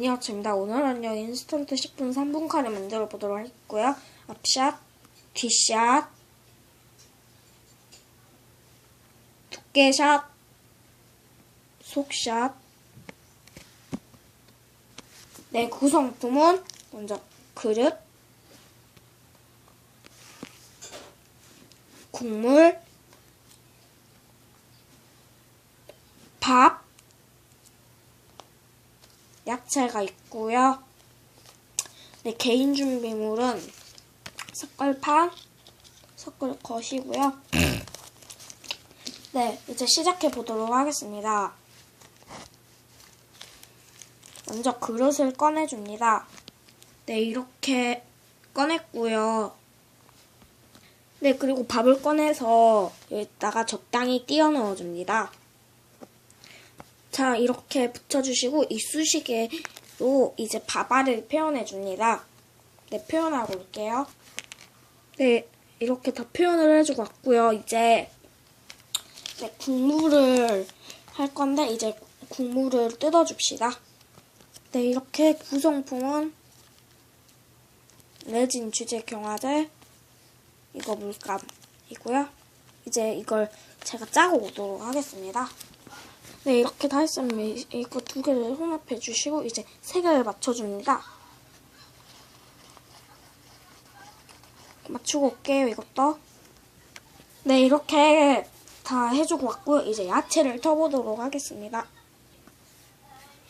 안녕하십니다. 오늘은요 인스턴트 10분 3분 카레 만들어 보도록 하겠고요. 앞샷, 뒤샷, 두께샷, 속샷. 네, 구성품은 먼저 그릇, 국물, 밥, 야채가 있고요. 네, 개인 준비물은 섞을판, 섞을 것이고요. 네, 이제 시작해 보도록 하겠습니다. 먼저 그릇을 꺼내줍니다. 네, 이렇게 꺼냈고요. 네, 그리고 밥을 꺼내서 여기다가 적당히 띄워 넣어줍니다. 자, 이렇게 붙여주시고 이쑤시개로 이제 밥알을 표현해줍니다. 네, 표현하고 올게요. 네, 이렇게 다 표현을 해주고 왔고요. 이제 네, 국물을 할 건데 이제 국물을 뜯어줍시다. 네, 이렇게 구성품은 레진 주제 경화제 이거 물감이고요. 이제 이걸 제가 짜고 오도록 하겠습니다. 네, 이렇게 다 했으면 이- 이거 두 개를 혼합해 주시고 이제 세 개를 맞춰줍니다. 맞추고 올게요, 이것도. 네, 이렇게 다 해주고 왔고요. 이제 야채를 터보도록 하겠습니다.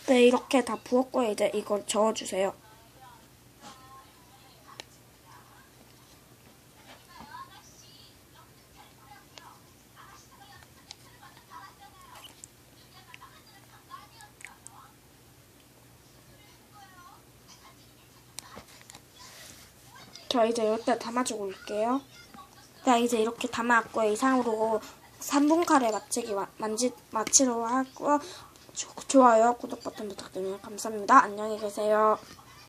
네, 이렇게 다 부었고요. 이제 이걸 저어주세요. 저 이제 여기다 담아주고 올게요. 네, 이제 이렇게 담아왔고요. 이상으로 3분 카레 마치기 마, 만지, 마치도록 하고요. 조- 좋아요, 구독 버튼 부탁드립니다. 감사합니다. 안녕히 계세요.